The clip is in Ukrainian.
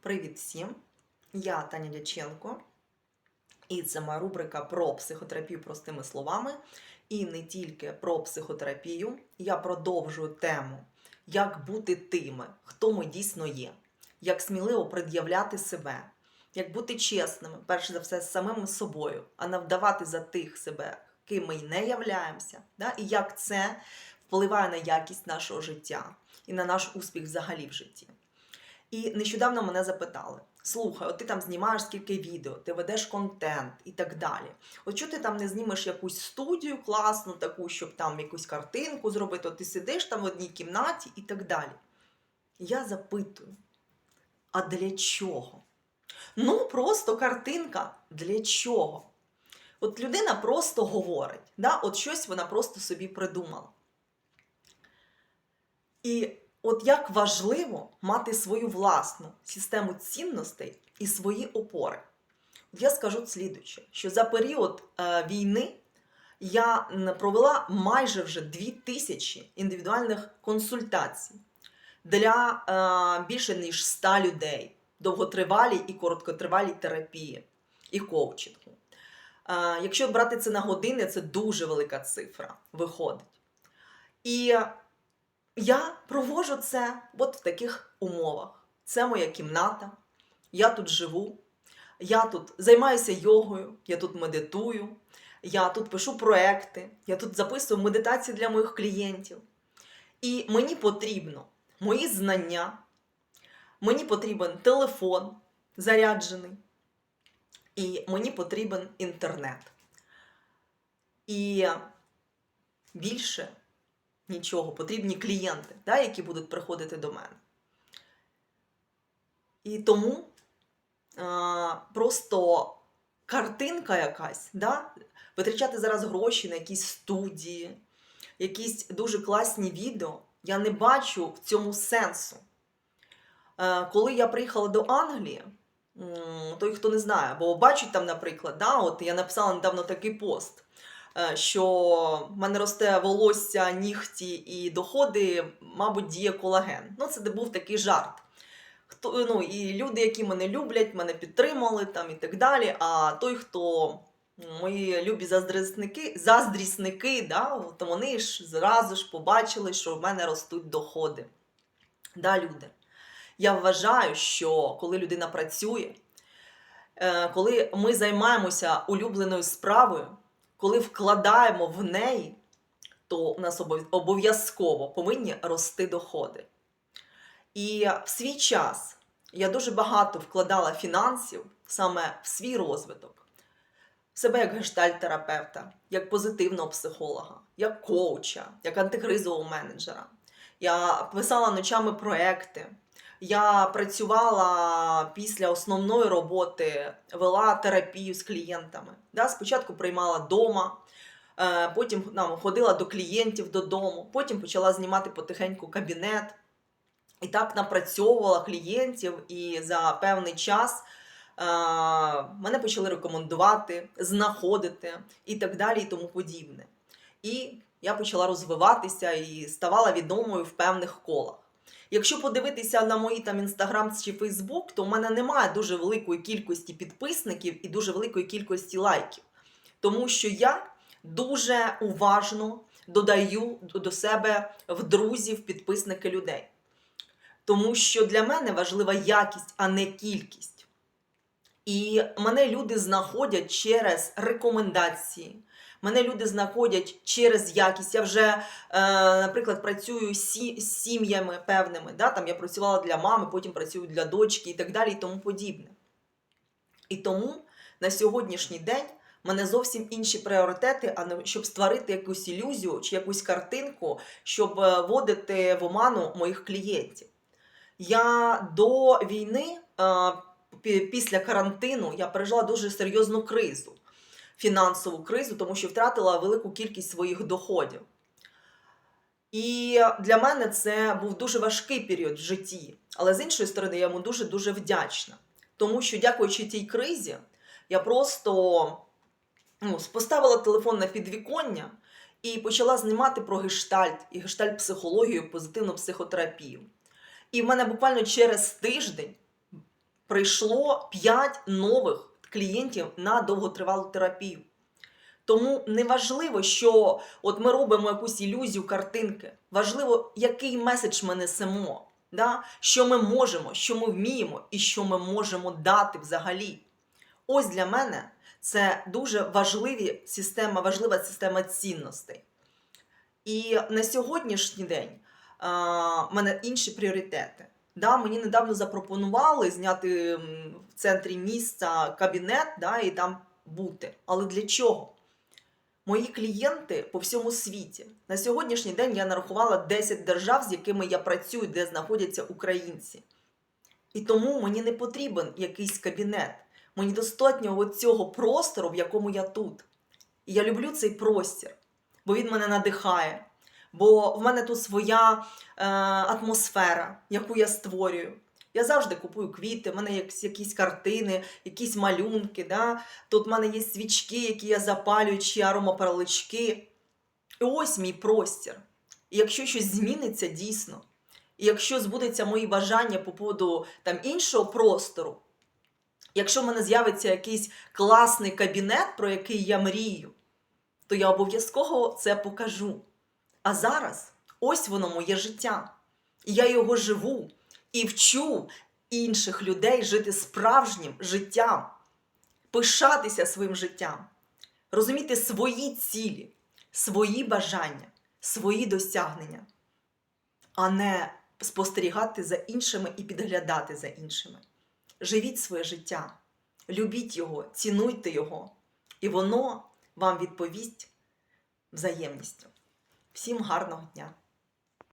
Привіт всім! Я Таня Дяченко, і це моя рубрика про психотерапію простими словами. І не тільки про психотерапію. Я продовжую тему, як бути тими, хто ми дійсно є, як сміливо пред'являти себе, як бути чесними, перш за все, з самими собою, а не вдавати за тих себе, ким ми не являємося, да? і як це впливає на якість нашого життя і на наш успіх взагалі в житті. І нещодавно мене запитали: слухай, от ти там знімаєш скільки відео, ти ведеш контент і так далі. От чого ти там не знімеш якусь студію класну, таку, щоб там якусь картинку зробити, от ти сидиш там в одній кімнаті і так далі. Я запитую: а для чого? Ну, просто картинка для чого? От людина просто говорить, да? от щось вона просто собі придумала. І от як важливо мати свою власну систему цінностей і свої опори. От я скажу слідуюче, що за період е, війни я провела майже вже 2000 індивідуальних консультацій для е, більше ніж 100 людей, довготривалій і короткотривалій терапії і коучингу. Е, якщо брати це на години, це дуже велика цифра виходить. І я проводжу це от в таких умовах. Це моя кімната, я тут живу, я тут займаюся йогою, я тут медитую, я тут пишу проекти, я тут записую медитації для моїх клієнтів. І мені потрібно мої знання, мені потрібен телефон заряджений, і мені потрібен інтернет. І більше нічого, потрібні клієнти, да, які будуть приходити до мене. І тому а, просто картинка якась, да, витрачати зараз гроші на якісь студії, якісь дуже класні відео, я не бачу в цьому сенсу. Е, коли я приїхала до Англії, той, хто не знає, бо бачить там, наприклад, да, от я написала недавно такий пост е, що в мене росте волосся, нігті і доходи, мабуть, діє колаген. Ну, це був такий жарт. Хто, ну, і люди, які мене люблять, мене підтримали там і так далі. А той, хто мої любі заздрісники, заздрісники, да, то вони ж зразу ж побачили, що в мене ростуть доходи. Да, люди. Я вважаю, що коли людина працює, е, коли ми займаємося улюбленою справою, коли вкладаємо в неї, то у нас обов'язково повинні рости доходи. І в свій час я дуже багато вкладала фінансів саме в свій розвиток, в себе як гештальт-терапевта, як позитивного психолога, як коуча, як антикризового менеджера. Я писала ночами проекти. Я працювала після основної роботи, вела терапію з клієнтами. Да, спочатку приймала вдома, е, потім там, ходила до клієнтів додому, потім почала знімати потихеньку кабінет. І так напрацьовувала клієнтів, і за певний час е, мене почали рекомендувати, знаходити і так далі, і тому подібне. І я почала розвиватися і ставала відомою в певних колах. Якщо подивитися на мої там інстаграм чи Фейсбук, то в мене немає дуже великої кількості підписників і дуже великої кількості лайків. Тому що я дуже уважно додаю до себе в друзів підписники людей. Тому що для мене важлива якість, а не кількість. І мене люди знаходять через рекомендації. Мене люди знаходять через якість. Я вже, е, наприклад, працюю з сі- з сім'ями певними. Да? Там я працювала для мами, потім працюю для дочки і так далі, і тому подібне. І тому на сьогоднішній день в мене зовсім інші пріоритети, а не щоб створити якусь ілюзію чи якусь картинку, щоб е, вводити в оману моїх клієнтів. Я до війни, е, після карантину, я пережила дуже серйозну кризу, фінансову кризу, тому що втратила велику кількість своїх доходів. І для мене це був дуже важкий період в житті. Але з іншої сторони, я йому дуже-дуже вдячна. Тому що, дякуючи тій кризі, я просто ну, поставила телефон на підвіконня і почала знімати про гештальт і гештальт-психологію, позитивну психотерапію. І в мене буквально через тиждень прийшло 5 нових клієнтів на довготривалу терапію. Тому не важливо, що от ми робимо якусь ілюзію картинки. Важливо, який меседж ми несемо, да? що ми можемо, що ми вміємо і що ми можемо дати взагалі. Ось для мене це дуже важливі система, важлива система цінностей. І на сьогоднішній день в мене інші пріоритети. Да, мені недавно запропонували зняти в центрі міста кабінет да, і там бути. Але для чого? Мої клієнти по всьому світі. На сьогоднішній день я нарахувала 10 держав, з якими я працюю, де знаходяться українці. І тому мені не потрібен якийсь кабінет. Мені достатньо цього простору, в якому я тут. І я люблю цей простір, бо він мене надихає. Бо в мене тут своя е, атмосфера, яку я створюю. Я завжди купую квіти, в мене є якісь картини, якісь малюнки. Да? Тут в мене є свічки, які я запалюю, чи аромапаралички. І ось мій простір. І якщо щось зміниться дійсно, і якщо збудеться мої бажання по поводу там, іншого простору, якщо в мене з'явиться якийсь класний кабінет, про який я мрію, то я обов'язково це покажу. А зараз ось воно моє життя. І я його живу і вчу інших людей жити справжнім життям, пишатися своїм життям, розуміти свої цілі, свої бажання, свої досягнення, а не спостерігати за іншими і підглядати за іншими. Живіть своє життя, любіть його, цінуйте його, і воно вам відповість взаємністю. Всім гарного дня!